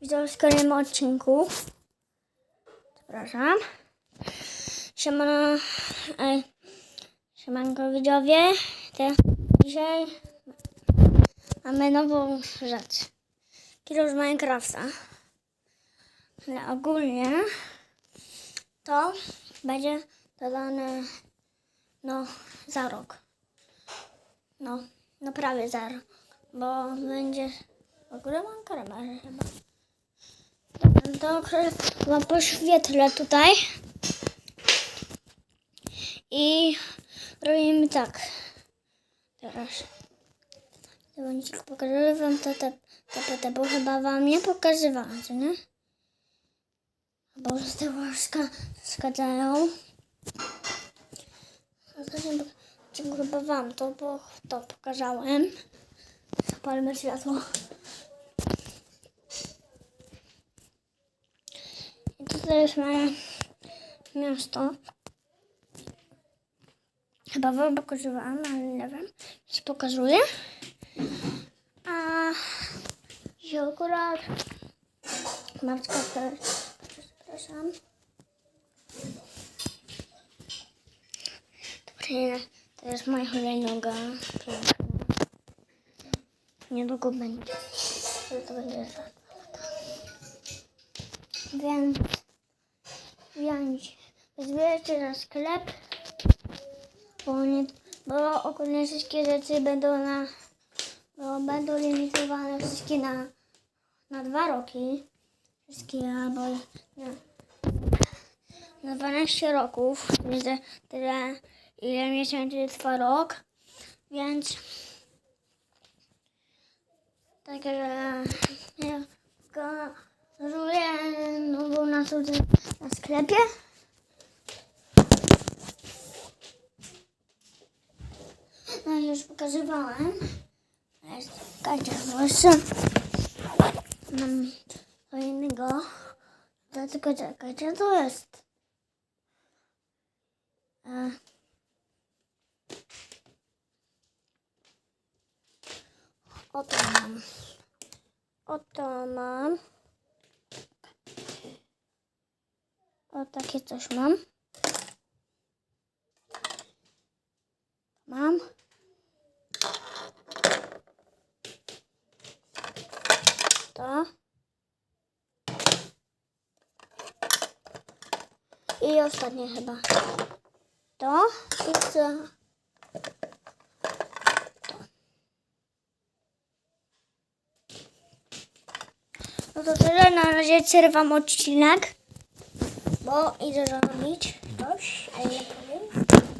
widzę w kolejnym odcinku. Zapraszam. Siemano, e, siemanko widzowie. To dzisiaj mamy nową rzecz. Kilo z Minecrafta. Ale ogólnie to będzie dodane no za rok. No, no prawie za rok. Bo będzie w ogóle mam kamerę chyba. Akurat wam poświetlę tutaj. I robimy tak. Teraz. Tylko pokażę wam to te, te, te, bo chyba wam nie pokazywałam, co nie? Bo z te łaska pok- chyba wam to, bo to pokazałem. Zapalmy światło. Tutaj jest moje miasto. Chyba wam pokazywałam, ale nie wiem. Ci pokazuję. A i akurat Marczka też. Przepraszam. Dobra, to jest moja hulajnoga. Niedługo będzie. To będzie za. Więc więc zbierzcie na sklep, bo, nie, bo ogólnie wszystkie rzeczy będą na bo będą limitowane wszystkie na, na dwa roki. Wszystkie albo na, na 12 roków. Widzę tyle, ile miesięcy trwa rok. Więc Także ja pokazuję nową naszą na sklepie. No już pokazywałem. Bo jeszcze mam co innego. To tylko czekajcie, to jest. Oto mam. Oto mam. Takie coś mam. Mam. To. I ostatnie chyba. To. I co? No to tyle, na razie przerwam odcinek, o, idę robić coś, ale nie powiem.